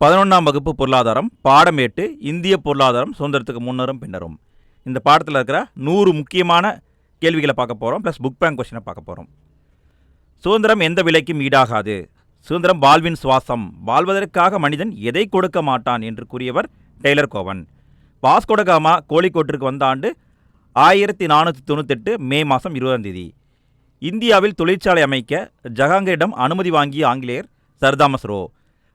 பதினொன்றாம் வகுப்பு பொருளாதாரம் பாடம் எட்டு இந்திய பொருளாதாரம் சுதந்திரத்துக்கு முன்னரும் பின்னரும். இந்த பாடத்தில் இருக்கிற நூறு முக்கியமான கேள்விகளை பார்க்க போகிறோம் ப்ளஸ் புக் பேங்க் கொஷினை பார்க்க போகிறோம் சுதந்திரம் எந்த விலைக்கும் ஈடாகாது? சுதந்திரம் வாழ்வின் சுவாசம். வாழ்வதற்காக மனிதன் எதை கொடுக்க மாட்டான் என்று கூறியவர் டெய்லர் கோவன். வாஸ்கோடகாமா கோழிக்கோட்டிற்கு வந்த ஆண்டு ஆயிரத்தி நானூற்றி தொண்ணூத்தெட்டு மே மாதம் இருபதாம் தேதி. இந்தியாவில் தொழிற்சாலை அமைக்க ஜஹாங்கரிடம் அனுமதி வாங்கிய ஆங்கிலேயர் சர்தாமஸ் ரோ.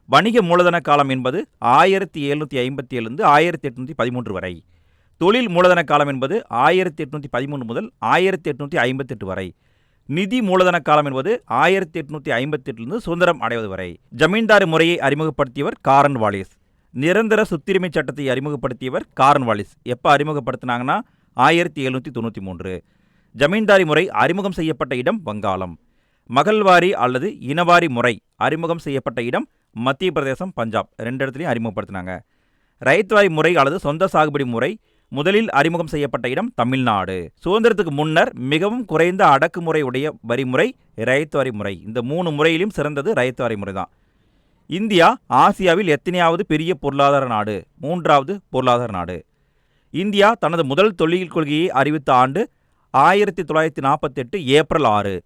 வணிக மூலதன காலம் என்பது ஆயிரத்தி எழுநூற்றி ஐம்பத்தி ஏழுந்து ஆயிரத்தி எட்நூற்றி பதிமூன்று வரை. தொழில் மூலதன காலம் என்பது ஆயிரத்தி எட்நூற்றி பதிமூணு முதல் ஆயிரத்தி எட்நூற்றி ஐம்பத்தெட்டு வரை. நிதி மூலதன காலம் என்பது ஆயிரத்தி எட்நூற்றி ஐம்பத்தெட்டிலிருந்து சுதந்திரம் அடைவது வரை. ஜமீன்தாரி முறையை அறிமுகப்படுத்தியவர் காரன் வாலிஸ். நிரந்தர சுத்திரிமை சட்டத்தை அறிமுகப்படுத்தியவர் காரன் வாலிஸ். எப்போ அறிமுகப்படுத்தினாங்கன்னா ஆயிரத்தி எழுநூற்றி தொண்ணூற்றி மூன்று. ஜமீன்தாரி முறை அறிமுகம் செய்யப்பட்ட இடம் வங்காளம். மகள்வாரி அல்லது இனவாரி முறை அறிமுகம் செய்யப்பட்ட இடம் மத்திய பிரதேசம் பஞ்சாப். ரெண்டு இடத்துலையும் அறிமுகப்படுத்தினாங்க ரைத்வாரி முறை அல்லது சொந்த சாகுபடி முறை முதலில் அறிமுகம் செய்யப்பட்ட இடம் தமிழ்நாடு. சுதந்திரத்துக்கு முன்னர் மிகவும் குறைந்த அடக்குமுறை உடைய வரிமுறை ரைத்வாரி முறை. இந்த மூணு முறையிலும் சிறந்தது ரைத்வாரி முறை தான். இந்தியா ஆசியாவில் எத்தனையாவது பெரிய பொருளாதார நாடு? மூன்றாவது பொருளாதார நாடு. இந்தியா தனது முதல் தொழில் கொள்கையை அறிவித்த ஆண்டு ஆயிரத்தி தொள்ளாயிரத்தி நாற்பத்தெட்டு ஏப்ரல் ஆறு.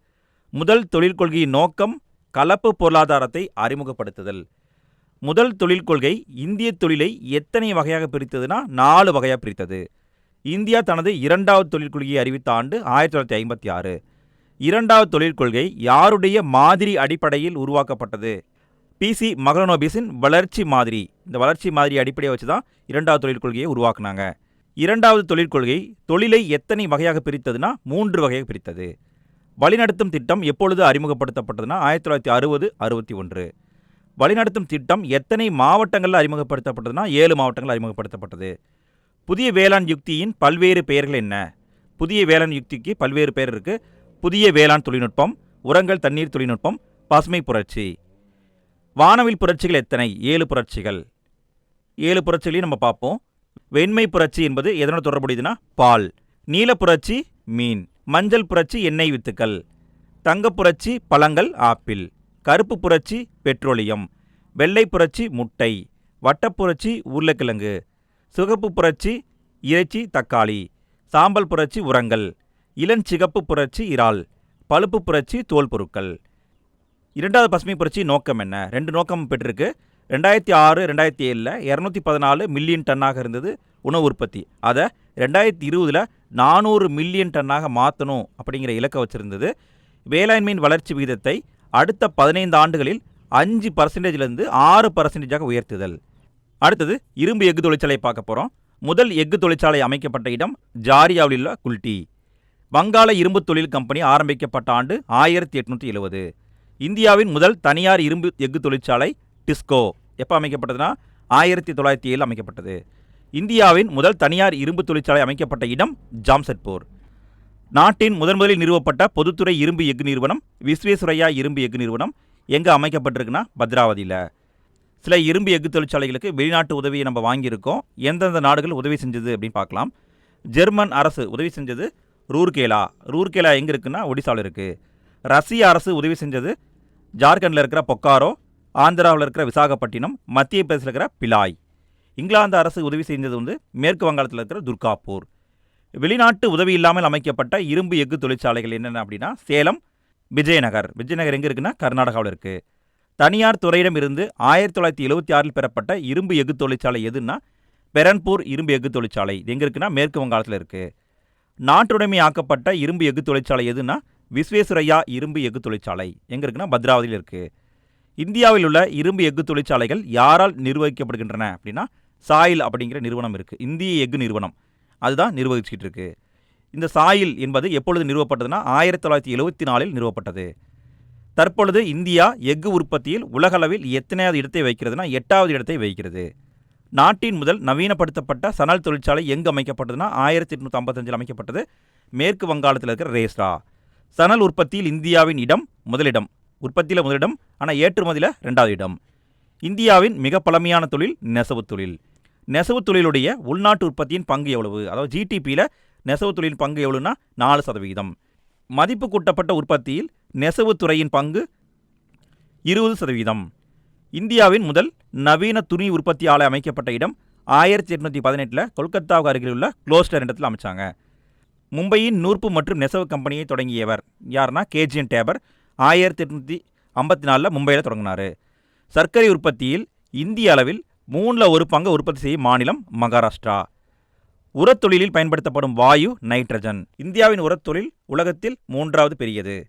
முதல் தொழில் கொள்கையின் நோக்கம் கலப்பு பொருளாதாரத்தை அறிமுகப்படுத்துதல். முதல் தொழில் கொள்கை இந்திய தொழிலை எத்தனை வகையாக பிரித்ததுன்னா நாலு வகையாக பிரித்தது. இந்தியா தனது இரண்டாவது தொழில் கொள்கையை அறிவித்த ஆண்டு ஆயிரத்தி தொள்ளாயிரத்தி ஐம்பத்தி ஆறு. இரண்டாவது தொழில் கொள்கை யாருடைய மாதிரி அடிப்படையில் உருவாக்கப்பட்டது? பிசி மகரனோபிஸின் வளர்ச்சி மாதிரி. இந்த வளர்ச்சி மாதிரி அடிப்படையை வச்சு தான் இரண்டாவது தொழில் கொள்கையை உருவாக்குனாங்க. இரண்டாவது தொழில் கொள்கை தொழிலை எத்தனை வகையாக பிரித்ததுன்னா மூன்று வகையாக பிரித்தது. வழிநடத்தும் திட்டம் எப்பொழுது அறிமுகப்படுத்தப்பட்டதுன்னா ஆயிரத்தி தொள்ளாயிரத்தி அறுபது அறுபத்தி ஒன்று. வழிநடத்தும் திட்டம் எத்தனை மாவட்டங்களில் அறிமுகப்படுத்தப்பட்டதுன்னா ஏழு மாவட்டங்கள் அறிமுகப்படுத்தப்பட்டது. புதிய வேளாண் யுக்தியின் பல்வேறு பெயர்கள் என்ன? புதிய வேளாண் யுக்திக்கு பல்வேறு பெயர் இருக்குது புதிய வேளாண் தொழில்நுட்பம் உரங்கள் தண்ணீர் தொழில்நுட்பம் பசுமை புரட்சி. வானவில் புரட்சிகள் எத்தனை? ஏழு புரட்சிகள். ஏழு புரட்சிகளையும் நம்ம பார்ப்போம். வெண்மை புரட்சி என்பது எதனோட தொடர்புடையதுன்னா பால். நீல புரட்சி மீன். மஞ்சள் புரட்சி எண்ணெய் வித்துக்கள். தங்க புரட்சி பழங்கள் ஆப்பிள். கருப்பு புரட்சி பெட்ரோலியம். வெள்ளை புரட்சி முட்டை. வட்டப்புரட்சி உருளைக்கிழங்கு. சிகப்பு புரட்சி இறைச்சி தக்காளி. சாம்பல் புரட்சி உரங்கள். இளஞ்சிகப்பு புரட்சி இறால். பழுப்பு புரட்சி தோல் பொருட்கள். இரண்டாவது பசுமை புரட்சி நோக்கம் என்ன? ரெண்டு நோக்கம் பெற்றிருக்கு. ரெண்டாயிரத்தி ஆறு ரெண்டாயிரத்தி ஏழில் இரநூத்தி பதினாலு மில்லியன் டன்னாக இருந்தது உணவு உற்பத்தி. அதை ரெண்டாயிரத்தி இருபதில் நானூறு மில்லியன் டன்னாக மாற்றணும் அப்படிங்கிற இலக்கை வச்சுருந்தது. வேளாண்மையின் வளர்ச்சி விகிதத்தை அடுத்த பதினைந்து ஆண்டுகளில் அஞ்சு பர்சன்டேஜ்லேருந்து ஆறு பர்சன்டேஜாக உயர்த்துதல். அடுத்தது இரும்பு எஃகு தொழிற்சாலை பார்க்க போகிறோம் முதல் எஃகு தொழிற்சாலை அமைக்கப்பட்ட இடம் ஜாரியாவில் உள்ள குல்டி வங்காள இரும்பு தொழில் கம்பெனி ஆரம்பிக்கப்பட்ட ஆண்டு ஆயிரத்தி எட்நூற்றி எழுபது இந்தியாவின் முதல் தனியார் இரும்பு எஃகு தொழிற்சாலை டிஸ்கோ. எப்போ அமைக்கப்பட்டதுன்னா? ஆயிரத்தி தொள்ளாயிரத்தி ஏழு அமைக்கப்பட்டது. இந்தியாவின் முதல் தனியார் இரும்பு தொழிற்சாலை அமைக்கப்பட்ட இடம் ஜாம்செட்பூர். நாட்டின் முதன் முதலில் நிறுவப்பட்ட பொதுத்துறை இரும்பு எஃகு நிறுவனம் விஸ்வேஸ்வரையா இரும்பு எஃகு நிறுவனம் எங்கே அமைக்கப்பட்டிருக்குன்னா பத்ராவதியில். சில இரும்பு எஃகு தொழிற்சாலைகளுக்கு வெளிநாட்டு உதவியை நம்ம வாங்கியிருக்கோம். எந்தெந்த நாடுகள் உதவி செஞ்சது அப்படின்னு பார்க்கலாம். ஜெர்மன் அரசு உதவி செஞ்சது ரூர்கேலா. ரூர்கேலா எங்கே இருக்குன்னா ஒடிசாவில் இருக்குது ரஷ்ய அரசு உதவி செஞ்சது ஜார்க்கண்டில் இருக்கிற பொக்காரோ ஆந்திராவில் இருக்கிற விசாகப்பட்டினம் மத்திய பிரதேசில் இருக்கிற பிலாய். இங்கிலாந்து அரசு உதவி செஞ்சது வந்து மேற்கு வங்காளத்தில் இருக்கிற துர்காப்பூர். வெளிநாட்டு உதவி இல்லாமல் அமைக்கப்பட்ட இரும்பு எஃகு தொழிற்சாலைகள் என்னென்ன அப்படின்னா சேலம் விஜயநகர். விஜயநகர் எங்கே இருக்குன்னா கர்நாடகாவில் இருக்குது தனியார் துறையிடம் இருந்து ஆயிரத்தி தொள்ளாயிரத்தி எழுபத்தி ஆறில் பெறப்பட்ட இரும்பு எஃகு தொழிற்சாலை எதுன்னா பெரன்பூர் இரும்பு எஃகு தொழிற்சாலை. இது எங்கே இருக்குன்னா மேற்கு வங்காளத்தில் இருக்குது நாட்டுடைமை ஆக்கப்பட்ட இரும்பு எஃகு தொழிற்சாலை எதுன்னா விஸ்வேஸ்வரையா இரும்பு எஃகு தொழிற்சாலை. எங்கே இருக்குன்னா பத்ராவதியில் இருக்குது இந்தியாவில் உள்ள இரும்பு எஃகு தொழிற்சாலைகள் யாரால் நிர்வகிக்கப்படுகின்றன அப்படின்னா சாயில் அப்படிங்கிற நிறுவனம் இருக்குது இந்திய எஃகு நிறுவனம். அதுதான் நிர்வகிச்சுக்கிட்டு இருக்கு இந்த சாயில் என்பது எப்பொழுது நிறுவப்பட்டதுன்னா ஆயிரத்தி தொள்ளாயிரத்தி எழுபத்தி நாலில் நிறுவப்பட்டது. தற்பொழுது இந்தியா எஃகு உற்பத்தியில் உலகளவில் எத்தனையாவது இடத்தை வைக்கிறதுனா எட்டாவது இடத்தை வைக்கிறது. நாட்டின் முதல் நவீனப்படுத்தப்பட்ட சணல் தொழிற்சாலை எங்கு அமைக்கப்பட்டதுன்னா ஆயிரத்தி எட்நூற்றி ஐம்பத்தஞ்சில் அமைக்கப்பட்டது மேற்கு வங்காளத்தில் இருக்கிற ரேஸ்ரா. சணல் உற்பத்தியில் இந்தியாவின் இடம் முதலிடம். உற்பத்தியில் முதலிடம் ஆனால் ஏற்றுமதியில் ரெண்டாவது இடம். இந்தியாவின் மிக பழமையான தொழில் நெசவு தொழில். நெசவு தொழிலுடைய உள்நாட்டு உற்பத்தியின் பங்கு எவ்வளவு? அதாவது ஜிடிபியில் நெசவு தொழிலின் பங்கு எவ்வளோன்னா நாலு சதவிகிதம் மதிப்பு கூட்டப்பட்ட உற்பத்தியில் நெசவு துறையின் பங்கு இருபது சதவீதம். இந்தியாவின் முதல் நவீன துணி உற்பத்தி ஆலை அமைக்கப்பட்ட இடம் ஆயிரத்தி எட்நூற்றி பதினெட்டில் கொல்கத்தாவுக்கு அருகில் உள்ள குளோஸ்டர் இடத்தில் அமைச்சாங்க. மும்பையின் நூற்பு மற்றும் நெசவு கம்பெனியை தொடங்கியவர் யாருன்னா கேஜிஎன் டேபர். ஆயிரத்தி எட்நூற்றி ஐம்பத்தி நாலில் மும்பையில் தொடங்கினார். சர்க்கரை உற்பத்தியில் இந்திய அளவில் மூணில் ஒரு பங்கு உற்பத்தி செய்யும் மாநிலம் மகாராஷ்டிரா. உரத்தொழிலில் பயன்படுத்தப்படும் வாயு நைட்ரஜன். இந்தியாவின் உரத்தொழில் உலகத்தில் மூன்றாவது பெரியது.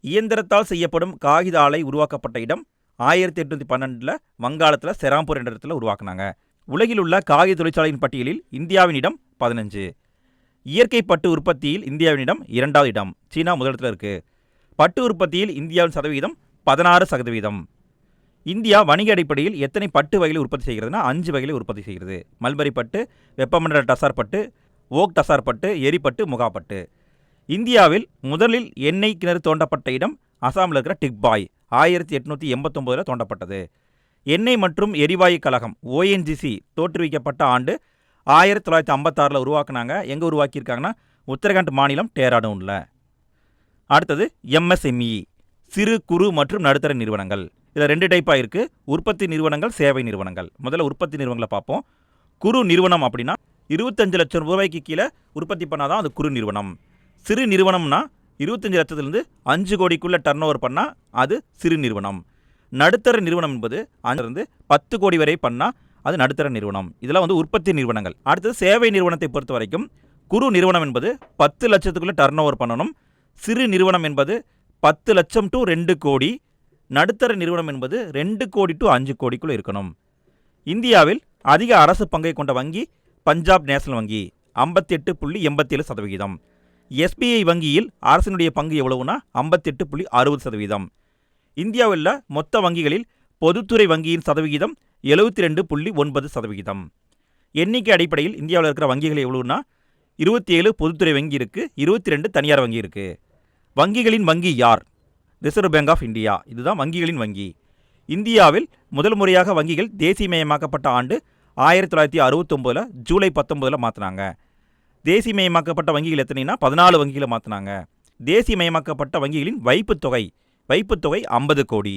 இயந்திரத்தால் செய்யப்படும் காகித ஆலை உருவாக்கப்பட்ட இடம் ஆயிரத்தி எட்நூற்றி பன்னெண்டில் வங்காளத்தில் செராம்பூர் என்ற இடத்துல உருவாக்குனாங்க. உலகில் உள்ள காகித தொழிற்சாலையின் பட்டியலில் இந்தியாவின் இடம் பதினஞ்சு. இயற்கை பட்டு உற்பத்தியில் இந்தியாவின் இடம் இரண்டாவது இடம். சீனா முதலிடத்தில் இருக்குது பட்டு உற்பத்தியில் இந்தியாவின் சதவீதம் பதினாறு சதவீதம். இந்தியா வணிக அடிப்படையில் எத்தனை பட்டு வகைகளை உற்பத்தி செய்கிறதுனா அஞ்சு வகைகளை உற்பத்தி செய்கிறது. மல்பரி பட்டு வெப்பமண்டல டசார் பட்டு ஓக் டசார் பட்டு எரிப்பட்டு முகாப்பட்டு இந்தியாவில் முதலில் எண்ணெய் கிணறு தோண்டப்பட்ட இடம் அசாமில் இருக்கிற டிக்பாய் ஆயிரத்தி எட்நூற்றி எண்பத்தொம்போதில் தோண்டப்பட்டது. எண்ணெய் மற்றும் எரிவாயு கழகம் ஓஎன்ஜிசி தோற்றுவிக்கப்பட்ட ஆண்டு ஆயிரத்தி தொள்ளாயிரத்தி ஐம்பத்தாறில் உருவாக்குனாங்க. எங்கே உருவாக்கியிருக்காங்கன்னா உத்தரகாண்ட் மாநிலம் டேராடூனில். அடுத்தது எம்எஸ்எம்இ சிறு குறு மற்றும் நடுத்தர நிறுவனங்கள். இதில் ரெண்டு டைப்பாக இருக்குது உற்பத்தி நிறுவனங்கள் சேவை நிறுவனங்கள். முதல்ல உற்பத்தி நிறுவனங்களை பார்ப்போம். குறு நிறுவனம் அப்படின்னா இருபத்தஞ்சு லட்சம் ரூபாய்க்கு கீழே உற்பத்தி பண்ணாதான் அது குறு நிறுவனம். சிறு நிறுவனம்னா இருபத்தஞ்சு லட்சத்துலேருந்து அஞ்சு கோடிக்குள்ளே டர்ன் ஓவர் பண்ணால் அது சிறு நிறுவனம். நடுத்தர நிறுவனம் என்பது அங்கிருந்து பத்து கோடி வரை பண்ணால் அது நடுத்தர நிறுவனம். இதெல்லாம் வந்து உற்பத்தி நிறுவனங்கள். அடுத்தது சேவை நிறுவனத்தை பொறுத்த வரைக்கும் குறு நிறுவனம் என்பது பத்து லட்சத்துக்குள்ளே டர்ன் ஓவர் பண்ணணும். சிறு நிறுவனம் என்பது பத்து லட்சம் டு ரெண்டு கோடி. நடுத்தர நிறுவனம் என்பது ரெண்டு கோடி டு அஞ்சு கோடிக்குள்ளே இருக்கணும். இந்தியாவில் அதிக அரசு பங்கை கொண்ட வங்கி பஞ்சாப் நேஷனல் வங்கி ஐம்பத்தெட்டு புள்ளி எண்பத்தேழு சதவிகிதம். எஸ்பிஐ வங்கியில் அரசினுடைய பங்கு எவ்வளவுனா ஐம்பத்தெட்டு புள்ளி அறுபது சதவீதம் இந்தியாவில் மொத்த வங்கிகளில் பொதுத்துறை வங்கியின் சதவிகிதம் எழுபத்தி ரெண்டு புள்ளி ஒன்பது சதவிகிதம். எண்ணிக்கை அடிப்படையில் இந்தியாவில் இருக்கிற வங்கிகள் எவ்வளோன்னா இருபத்தி ஏழு பொதுத்துறை வங்கி இருக்குது இருபத்தி ரெண்டு தனியார் வங்கி இருக்குது வங்கிகளின் வங்கி யார்? ரிசர்வ் பேங்க் ஆஃப் இந்தியா இதுதான் வங்கிகளின் வங்கி. இந்தியாவில் முதல் முறையாக வங்கிகள் தேசியமயமாக்கப்பட்ட ஆண்டு ஆயிரத்தி தொள்ளாயிரத்தி அறுபத்தொம்போதில் ஜூலை பத்தொம்போதில் மாற்றினாங்க தேசியமயமாக்கப்பட்ட வங்கிகள் எத்தனைனா பதினாலு வங்கிகளை மாற்றினாங்க தேசியமயமாக்கப்பட்ட வங்கிகளின் வைப்புத்தொகை வைப்புத்தொகை ஐம்பது கோடி.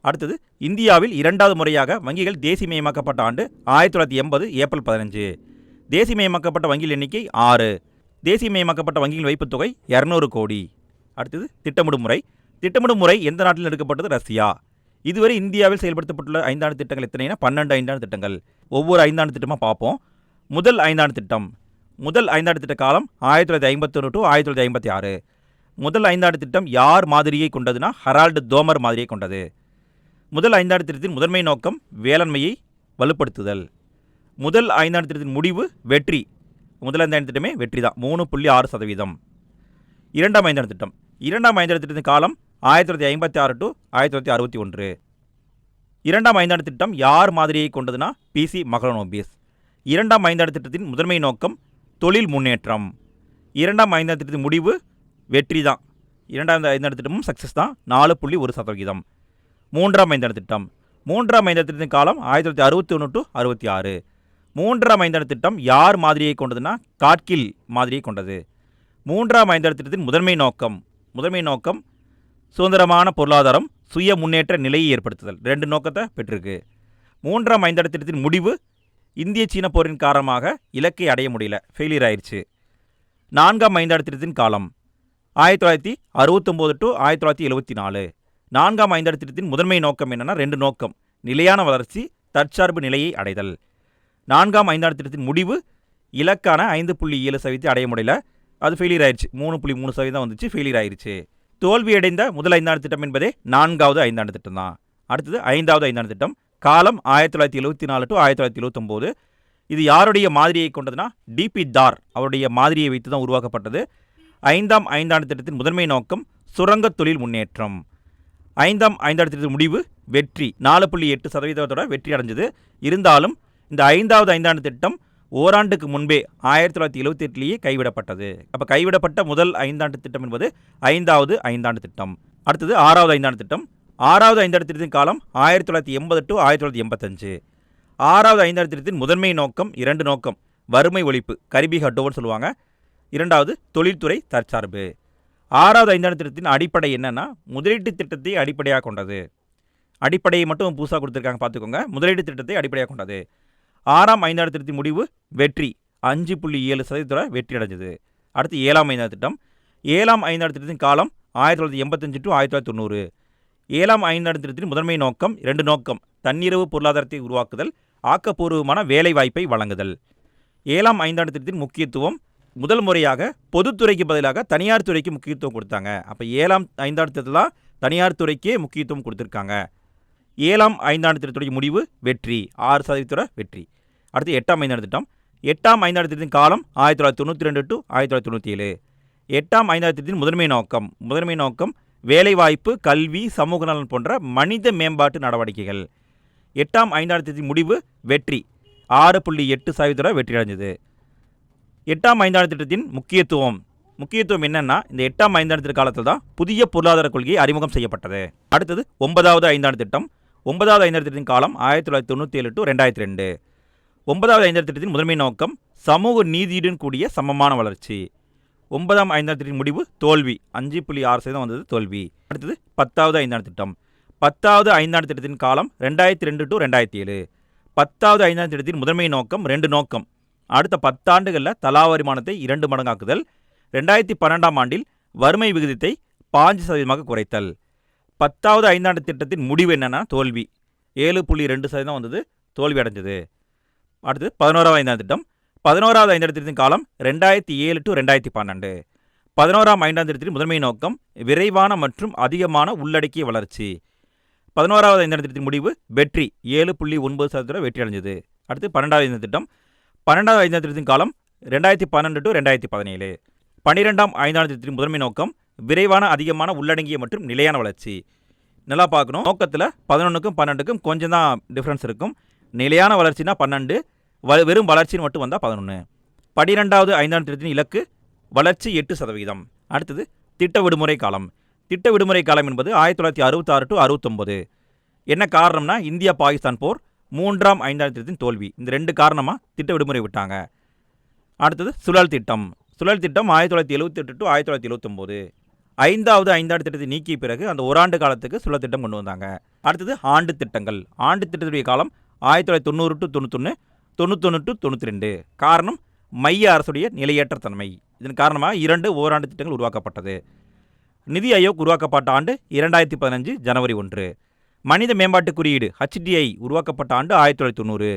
அடுத்தது இந்தியாவில் இரண்டாவது முறையாக வங்கிகள் தேசியமயமாக்கப்பட்ட ஆண்டு ஆயிரத்தி தொள்ளாயிரத்தி எண்பது ஏப்ரல் பதினஞ்சு. தேசியமயமாக்கப்பட்ட வங்கிகள் எண்ணிக்கை ஆறு. தேசியமயமாக்கப்பட்ட வங்கிகள் வைப்புத்தொகை இரநூறு கோடி. அடுத்தது திட்டமிடும் முறை திட்டமிடும் முறை எந்த நாட்டில் எடுக்கப்பட்டது? ரஷ்யா. இதுவரை இந்தியாவில் செயல்படுத்தப்பட்டுள்ள ஐந்தாண்டு திட்டங்கள் எத்தனைனா? பன்னெண்டு ஐந்தாண்டு திட்டங்கள். ஒவ்வொரு ஐந்தாண்டு திட்டமாக பார்ப்போம். முதல் ஐந்தாண்டு திட்டம். முதல் ஐந்தாண்டு திட்ட காலம் ஆயிரத்தி தொள்ளாயிரத்தி ஐம்பத்தொன்று டு ஆயிரத்தி தொள்ளாயிரத்தி ஐம்பத்தி ஆறு. முதல் ஐந்தாண்டு திட்டம் யார் மாதிரியை கொண்டதுன்னா ஹரால்டு தோமர் மாதிரியை கொண்டது. முதல் ஐந்தாண்டு திட்டத்தின் முதன்மை நோக்கம் வேளாண்மையை வலுப்படுத்துதல். முதல் ஐந்தாண்டு திட்டத்தின் முடிவு வெற்றி. முதல் ஐந்தாண்டு திட்டமே வெற்றி தான் மூணு புள்ளி ஆறு சதவீதம். இரண்டாம் ஐந்தாண்டு திட்டம். இரண்டாம் ஐந்தாண்டு திட்டத்தின் காலம் ஆயிரத்தி தொள்ளாயிரத்தி ஐம்பத்தி ஆறு டு ஆயிரத்தி தொள்ளாயிரத்தி அறுபத்தி ஒன்று. இரண்டாம் ஐந்தாண்டு திட்டம் யார் மாதிரியை கொண்டதுன்னா பிசி மகளனோபிஸ் இரண்டாம் ஐந்தாண்டு திட்டத்தின் முதன்மை நோக்கம் தொழில் முன்னேற்றம். இரண்டாம் ஐந்தாண்டு திட்டத்தின் முடிவு வெற்றி தான். இரண்டாம் ஐந்தாண்டு திட்டமும் சக்ஸஸ் தான். நாலு புள்ளி ஒரு சதவிகிதம். மூன்றாம் ஐந்தாண்டு திட்டம் மூன்றாம் ஐந்தாண்டு திட்டத்தின் காலம் ஆயிரத்தி தொள்ளாயிரத்தி அறுபத்தி ஒன்று டு அறுபத்தி ஆறு. மூன்றாம் ஐந்தாண்டு திட்டம் யார் மாதிரியை கொண்டதுன்னா காட்கில் மாதிரியை கொண்டது. மூன்றாம் ஐந்தாண்டு திட்டத்தின் முதன்மை நோக்கம் முதன்மை நோக்கம் சுதந்திரமான பொருளாதாரம் சுய முன்னேற்ற நிலையை ஏற்படுத்துதல். ரெண்டு நோக்கத்தை பெற்றிருக்கு. மூன்றாம் ஐந்தாண்டு திட்டத்தின் முடிவு இந்திய சீன போரின் காரணமாக இலக்கை அடைய முடியல ஃபெயிலியர் ஆயிடுச்சு நான்காம் ஐந்தாண்டு திட்டத்தின் காலம் ஆயிரத்தி தொள்ளாயிரத்தி அறுபத்தொம்போது டு ஆயிரத்தி தொள்ளாயிரத்தி எழுபத்தி நாலு. நான்காம் ஐந்தாடு திட்டத்தின் முதன்மை நோக்கம் என்னென்னா ரெண்டு நோக்கம். நிலையான வளர்ச்சி தற்சார்பு நிலையை அடைதல். நான்காம் ஐந்தாண்டு திட்டத்தின் முடிவு இலக்கான ஐந்து புள்ளி ஏழு சதவீதத்தை அடைய முடியல அது ஃபெயிலியர் ஆயிடுச்சு மூணு புள்ளி மூணு சதவீதம் வந்துச்சு. ஃபெயிலியர் ஆயிடுச்சு தோல்வியடைந்த முதல் ஐந்தாண்டு திட்டம் என்பதே நான்காவது ஐந்தாண்டு திட்டம் தான். அடுத்தது ஐந்தாவது ஐந்தாண்டு திட்டம். காலம் ஆயிரத்தி தொள்ளாயிரத்தி எழுபத்தி நாலு டு ஆயிரத்தி தொள்ளாயிரத்தி எழுபத்தொம்போது இது யாருடைய மாதிரியை கொண்டதுன்னா டிபி தார் அவருடைய மாதிரியை வைத்து தான் உருவாக்கப்பட்டது. ஐந்தாம் ஐந்தாண்டு திட்டத்தின் முதன்மை நோக்கம் சுரங்கத் தொழில் முன்னேற்றம். ஐந்தாம் ஐந்தாண்டு திட்டத்தின் முடிவு வெற்றி. நாலு புள்ளி எட்டு சதவீதத்தோட வெற்றி அடைஞ்சது. இருந்தாலும் இந்த ஐந்தாவது ஐந்தாண்டு திட்டம் ஓராண்டுக்கு முன்பே ஆயிரத்தி தொள்ளாயிரத்தி எழுபத்தி எட்டுலேயே கைவிடப்பட்டது. அப்போ கைவிடப்பட்ட முதல் ஐந்தாண்டு திட்டம் என்பது ஐந்தாவது ஐந்தாண்டு திட்டம். அடுத்தது ஆறாவது ஐந்தாண்டு திட்டம். ஆறாவது ஐந்தாண்டு திட்டத்தின் காலம் ஆயிரத்தி தொள்ளாயிரத்தி எண்பது டு ஆயிரத்தி தொள்ளாயிரத்தி எண்பத்தஞ்சு. ஆறாவது ஐந்தாண்டு திட்டத்தின் முதன்மை நோக்கம் இரண்டு நோக்கம் வறுமை ஒழிப்பு கரிபி ஹட்டோன்னு சொல்லுவாங்க. இரண்டாவது தொழில்துறை தற்சார்பு. ஆறாவது ஐந்தாண்டு திட்டத்தின் அடிப்படை என்னென்னா முதலீட்டு திட்டத்தை அடிப்படையாக கொண்டது. அடிப்படையை மட்டும் புதுசாக கொடுத்துருக்காங்க பார்த்துக்கோங்க. முதலீடு திட்டத்தை அடிப்படையாக கொண்டது. ஆறாம் ஐந்தாண்டு திட்டத்தின் முடிவு வெற்றி. அஞ்சு புள்ளி ஏழு சதவீதத்தோட வெற்றி அடைஞ்சது. அடுத்து ஏழாம் ஐந்தாண்டு திட்டம். ஏழாம் ஐந்தாண்டு திட்டத்தின் காலம் ஆயிரத்தி தொள்ளாயிரத்தி எண்பத்தஞ்சு டு ஆயிரத்தி தொள்ளாயிரத்தி தொண்ணூறு. ஏழாம் ஐந்தாண்டு திட்டத்தின் முதன்மை நோக்கம் இரண்டு நோக்கம். தன்னிரவு பொருளாதாரத்தை உருவாக்குதல் ஆக்கப்பூர்வமான வேலைவாய்ப்பை வழங்குதல். ஏழாம் ஐந்தாண்டு திட்டத்தின் முக்கியத்துவம் முதல் முறையாக பொதுத்துறைக்கு பதிலாக தனியார் துறைக்கு முக்கியத்துவம் கொடுத்தாங்க. அப்போ ஏழாம் ஐந்தாண்டு திட்டத்தில் தனியார் துறைக்கே முக்கியத்துவம் கொடுத்துருக்காங்க. ஏழாம் ஐந்தாண்டு திட்டத்துடைய முடிவு வெற்றி. ஆறு சதவீதத்தோட வெற்றி. அடுத்து எட்டாம் ஐந்தாண்டு திட்டம். எட்டாம் ஐந்தாண்டு திட்டத்தின் காலம் ஆயிரத்தி தொள்ளாயிரத்தி தொண்ணூற்றி ரெண்டு டு ஆயிரத்தி தொள்ளாயிரத்தி தொண்ணூற்றி ஏழு. எட்டாம் ஐந்தாண்டு திட்டத்தின் முதன்மை நோக்கம். முதன்மை நோக்கம் வேலைவாய்ப்பு கல்வி சமூக நலன் போன்ற மனித மேம்பாட்டு நடவடிக்கைகள். எட்டாம் ஐந்தாண்டு திட்டத்தின் முடிவு வெற்றி. ஆறு புள்ளி எட்டு சதவீதத்தோட வெற்றி அடைஞ்சது. எட்டாம் ஐந்தாண்டு திட்டத்தின் முக்கியத்துவம். முக்கியத்துவம் என்னென்னா இந்த எட்டாம் ஐந்தாண்டு திட்ட காலத்தில் தான் புதிய பொருளாதார கொள்கை அறிமுகம் செய்யப்பட்டது. அடுத்தது ஒன்பதாவது ஐந்தாண்டு திட்டம். ஒன்பதாவது ஐந்தர் திட்டத்தின் காலம் ஆயிரத்தி தொள்ளாயிரத்தி தொண்ணூற்றி ஏழு டு ரெண்டாயிரத்தி ரெண்டு. ஒன்பதாவது ஐந்தர் திட்டத்தின் முதன்மை நோக்கம் சமூக நீதியுடன் கூடிய சமமான வளர்ச்சி. ஒன்பதாம் ஐந்தாண்டு திட்டத்தின் முடிவு தோல்வி. அஞ்சு புள்ளி ஆறு சதவீதம் வந்தது தோல்வி. அடுத்தது பத்தாவது ஐந்தாண்டு திட்டம். பத்தாவது ஐந்தாண்டு திட்டத்தின் காலம் ரெண்டாயிரத்தி ரெண்டு டு ரெண்டாயிரத்தி ஏழு. பத்தாவது ஐந்தாண்டு திட்டத்தின் முதன்மை நோக்கம் ரெண்டு நோக்கம். அடுத்த பத்தாண்டுகளில் தலா வருமானத்தை இரண்டு மடங்காக்குதல். ரெண்டாயிரத்தி பன்னெண்டாம் ஆண்டில் வறுமை விகிதத்தை பாஞ்சு சதவீதமாக குறைத்தல். பத்தாவது ஐந்தாண்டு திட்டத்தின் முடிவு என்னன்னா தோல்வி. ஏழு புள்ளி ரெண்டு சதவீதம் வந்தது. தோல்வி அடைஞ்சது. அடுத்து பதினோராவது ஐந்தாண்டு திட்டம். பதினோராவது ஐந்தாண்டு திட்டத்தின் காலம் ரெண்டாயிரத்தி ஏழு டு ரெண்டாயிரத்தி பன்னெண்டு. பதினோராம் ஐந்தாண்டு திட்டத்தின் முதன்மை நோக்கம் விரைவான மற்றும் அதிகமான உள்ளடக்கிய வளர்ச்சி. பதினோராவது ஐந்தாண்டு திட்டத்தின் முடிவு வெற்றி. ஏழு புள்ளி ஒன்பது சதவீதம் வெற்றி அடைஞ்சது. அடுத்து பன்னெண்டாவது ஐந்தாண்டு திட்டம். பன்னெண்டாவது ஐந்தாண்டு திட்டத்தின் காலம் ரெண்டாயிரத்தி பன்னெண்டு டு ரெண்டாயிரத்தி பதினேழு. பன்னிரெண்டாம் ஐந்தாண்டு திட்டத்தின் முதன்மை நோக்கம் விரைவான அதிகமான உள்ளடங்கிய மற்றும் நிலையான வளர்ச்சி. நல்லா பார்க்கணும். நோக்கத்தில் பதினொன்றுக்கும் பன்னெண்டுக்கும் கொஞ்சம் தான் டிஃப்ரென்ஸ் இருக்கும். நிலையான வளர்ச்சினா பன்னெண்டு வ வெறும் வளர்ச்சின்னு மட்டும் வந்தால் பதினொன்று பன்னிரெண்டாவது ஐந்தாண்டு திட்டத்தின் இலக்கு வளர்ச்சி எட்டு சதவீதம். அடுத்தது திட்ட விடுமுறை காலம். திட்ட விடுமுறை காலம் என்பது ஆயிரத்தி தொள்ளாயிரத்தி அறுபத்தாறு டு அறுபத்தொம்போது என்ன காரணம்னா இந்தியா பாகிஸ்தான் போர் மூன்றாம் ஐந்தாண்டு திட்டத்தின் தோல்வி. இந்த ரெண்டு காரணமாக திட்ட விடுமுறை விட்டாங்க. அடுத்தது சுழல் திட்டம். சுழல் திட்டம் ஆயிரத்தி தொள்ளாயிரத்தி எழுபத்தெட்டு டு ஆயிரத்தி தொள்ளாயிரத்தி எழுபத்தொம்போது ஐந்தாவது ஐந்தாண்டு திட்டத்தை நீக்கிய பிறகு அந்த ஓராண்டு காலத்துக்கு சுழல் திட்டம் கொண்டு வந்தாங்க. அடுத்தது ஆண்டு திட்டங்கள். ஆண்டு திட்டத்துடைய காலம் ஆயிரத்தி தொள்ளாயிரத்தி தொண்ணூறு டு தொண்ணூத்தொன்று தொண்ணூத்தொன்று டு தொண்ணூற்றி ரெண்டு காரணம் மைய அரசுடைய நிலையற்ற தன்மை இதன் காரணமாக இரண்டு ஓராண்டு திட்டங்கள் உருவாக்கப்பட்டது. நிதி ஆயோக் உருவாக்கப்பட்ட ஆண்டு இரண்டாயிரத்தி பதினஞ்சு ஜனவரி ஒன்று. மனித மேம்பாட்டு குறியீடு ஹச்டிஐ உருவாக்கப்பட்ட ஆண்டு ஆயிரத்தி தொள்ளாயிரத்தி தொண்ணூறு.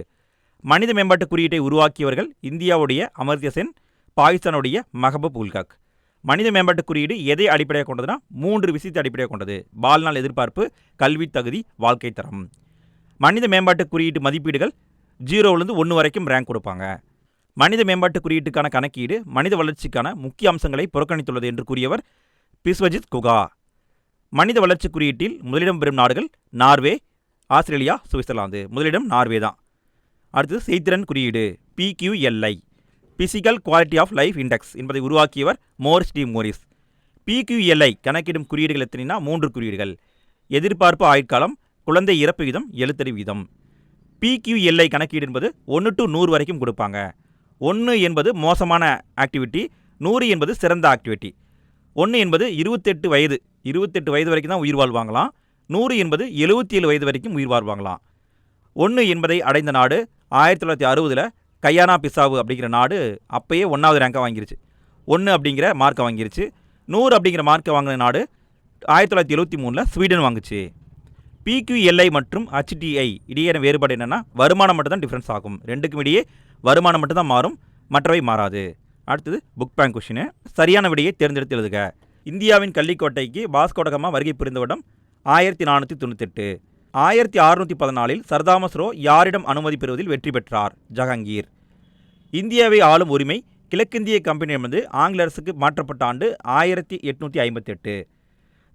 மனித மேம்பாட்டு குறியீட்டை உருவாக்கியவர்கள் இந்தியாவுடைய அமர்த்திய சென் பாகிஸ்தானுடைய மஹபூப் உல்காக் மனித மேம்பாட்டு குறியீடு எதை அடிப்படையாக கொண்டதுன்னா மூன்று விஷயத்தை அடிப்படையாக கொண்டது. வாழ்நாள் எதிர்பார்ப்பு கல்வி தகுதி வாழ்க்கை தரம். மனித மேம்பாட்டு குறியீட்டு மதிப்பீடுகள் ஜீரோவிலேருந்து ஒன்று வரைக்கும் ரேங்க் கொடுப்பாங்க. மனித மேம்பாட்டு குறியீட்டுக்கான கணக்கீடு மனித வளர்ச்சிக்கான முக்கிய அம்சங்களை புறக்கணித்துள்ளது என்று கூறியவர் பிஸ்வஜித் குகா. மனித வளர்ச்சி குறியீட்டில் முதலிடம் பெறும் நாடுகள் நார்வே ஆஸ்திரேலியா சுவிட்சர்லாந்து. முதலிடம் நார்வே தான். அடுத்தது செய்திறன் குறியீடு PQLI physical quality of life index என்பதை உருவாக்கியவர் மோரிஸ் டி மோரிஸ். பிக்யூஎல்ஐ கணக்கிடும் குறியீடுகள் எத்தனைனா மூன்று குறியீடுகள். எதிர்பார்ப்பு ஆயுட்காலம் குழந்தை இறப்பு வீதம் எழுத்தறி வீதம். பிக்யூஎல்ஐ கணக்கீடு என்பது ஒன்று டு நூறு வரைக்கும் கொடுப்பாங்க. ஒன்று என்பது மோசமான ஆக்டிவிட்டி நூறு என்பது சிறந்த ஆக்டிவிட்டி ஒன்று என்பது இருபத்தெட்டு வயது இருபத்தெட்டு வயது வரைக்கும் தான் உயிர் வாழ்வாங்களாம். நூறு என்பது எழுபத்தி ஏழு வயது வரைக்கும் உயிர் வாழ்வாங்களாம். ஒன்று என்பதை அடைந்த நாடு ஆயிரத்தி தொள்ளாயிரத்தி அறுபதில் கையானா பிசாவு அப்படிங்கிற நாடு அப்பயே ஒன்றாவது ரேங்கை வாங்கிருச்சு. ஒன்று அப்படிங்கிற மார்க்கை வாங்கிருச்சு. நூறு அப்படிங்கிற மார்க்கை வாங்கின நாடு ஆயிரத்தி தொள்ளாயிரத்தி எழுபத்தி மூணில் ஸ்வீடன் வாங்குச்சு. பிக்யூஎல்ஐ மற்றும் ஹச்டிஐ இடையே வேறுபாடு என்னென்னா வருமானம் மட்டும் தான் டிஃப்ரென்ஸ் ஆகும். ரெண்டுக்கும் இடையே வருமானம் மட்டும் தான் மாறும் மற்றவை மாறாது. அடுத்தது புக் பேங்க் கொஷினு சரியான விடையை தேர்ந்தெடுத்து எழுதுக. இந்தியாவின் கள்ளிக்கோட்டைக்கு பாஸ்கோடகமாக வருகை புரிந்தவிடம் ஆயிரத்தி நானூற்றி தொண்ணூத்தெட்டு. ஆயிரத்தி அறுநூற்றி பதினாலில் சர்தாமஸ்ரோ யாரிடம் அனுமதி பெறுவதில் வெற்றி பெற்றார் ஜஹாங்கீர். இந்தியாவை ஆளும் உரிமை கிழக்கிந்திய கம்பெனியிடமிருந்து ஆங்கில அரசுக்கு மாற்றப்பட்ட ஆண்டு ஆயிரத்தி எட்நூற்றி ஐம்பத்தெட்டு.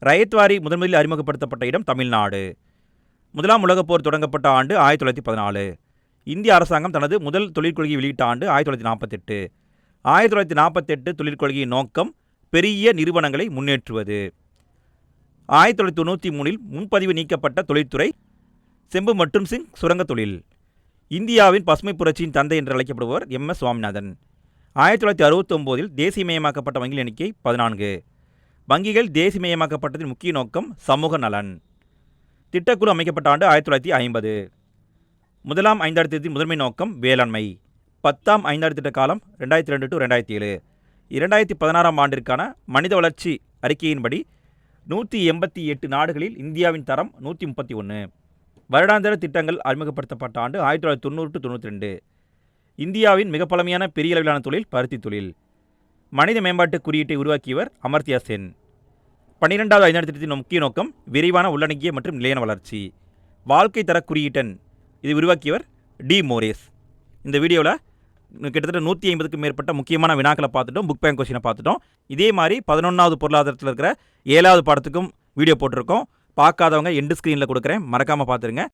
ரயத்வாரி முதன்முதலில் அறிமுகப்படுத்தப்பட்ட இடம் தமிழ்நாடு. முதலாம் உலகப் போர் தொடங்கப்பட்ட ஆண்டு ஆயிரத்தி தொள்ளாயிரத்தி பதினாலு. இந்திய அரசாங்கம் தனது முதல் தொழிற்கொள்கையை வெளியிட்ட ஆண்டு ஆயிரத்தி தொள்ளாயிரத்தி நாற்பத்தெட்டு. ஆயிரத்தி தொள்ளாயிரத்தி நாற்பத்தெட்டு தொழிற்கொள்கையின் நோக்கம் பெரிய நிறுவனங்களை முன்னேற்றுவது. ஆயிரத்தி தொள்ளாயிரத்தி தொண்ணூற்றி மூணில் முன்பதிவு நீக்கப்பட்ட தொழில்துறை செம்பு மற்றும் சிங் சுரங்கத் தொழில். இந்தியாவின் பசுமை புரட்சியின் தந்தை என்று அழைக்கப்படுபவர் எம் எஸ் சுவாமிநாதன். ஆயிரத்தி தொள்ளாயிரத்தி அறுபத்தொம்போதில் தேசியமயமாக்கப்பட்ட வங்கிகள் எண்ணிக்கை பதினான்கு. வங்கிகள் தேசியமயமாக்கப்பட்டதின் முக்கிய நோக்கம் சமூக நலன். திட்டக்குழு அமைக்கப்பட்ட ஆண்டு ஆயிரத்தி தொள்ளாயிரத்தி ஐம்பது. முதலாம் ஐந்தாயிரத்தி திட்டத்தின் முதன்மை நோக்கம் வேளாண்மை. பத்தாம் ஐந்தாயிரத்தி திட்ட காலம் ரெண்டாயிரத்தி ரெண்டு டு ரெண்டாயிரத்தி ஏழு. இரண்டாயிரத்தி பதினாறாம் ஆண்டிற்கான மனித வளர்ச்சி அறிக்கையின்படி நூற்றி எண்பத்தி எட்டு நாடுகளில் இந்தியாவின் தரம் நூற்றி முப்பத்தி ஒன்று வருடாந்திர திட்டங்கள் அறிமுகப்படுத்தப்பட்ட ஆண்டு ஆயிரத்தி தொள்ளாயிரத்தி தொண்ணூறு டு தொண்ணூற்றி ரெண்டு. இந்தியாவின் மிக பழமையான பெரிய அளவிலான தொழில் பருத்தி தொழில். மனித மேம்பாட்டு குறியீட்டை உருவாக்கியவர் அமர்த்தியா சென். பன்னிரெண்டாவது ஐந்தாண்டு திட்டத்தின் முக்கிய நோக்கம் விரைவான உள்ளடங்கிய மற்றும் நிலையான வளர்ச்சி. வாழ்க்கை தர குறியீட்டன் இதை உருவாக்கியவர் டி மோரேஸ். இந்த வீடியோவில் கிட்டத்தட்ட நூற்றி ஐம்பதுக்கும் மேற்பட்ட முக்கியமான வினாக்களை பார்த்துட்டோம் புக் பேங்க் கொஸ்டினை பார்த்துட்டோம். இதே மாதிரி பதினொன்றாவது பொருளாதாரத்தில் இருக்கிற ஏழாவது பாடத்துக்கும் வீடியோ போட்டிருக்கோம். பார்க்காதவங்க எண்டு ஸ்க்ரீனில் கொடுக்குறேன். மறக்காமல் பார்த்துருங்க.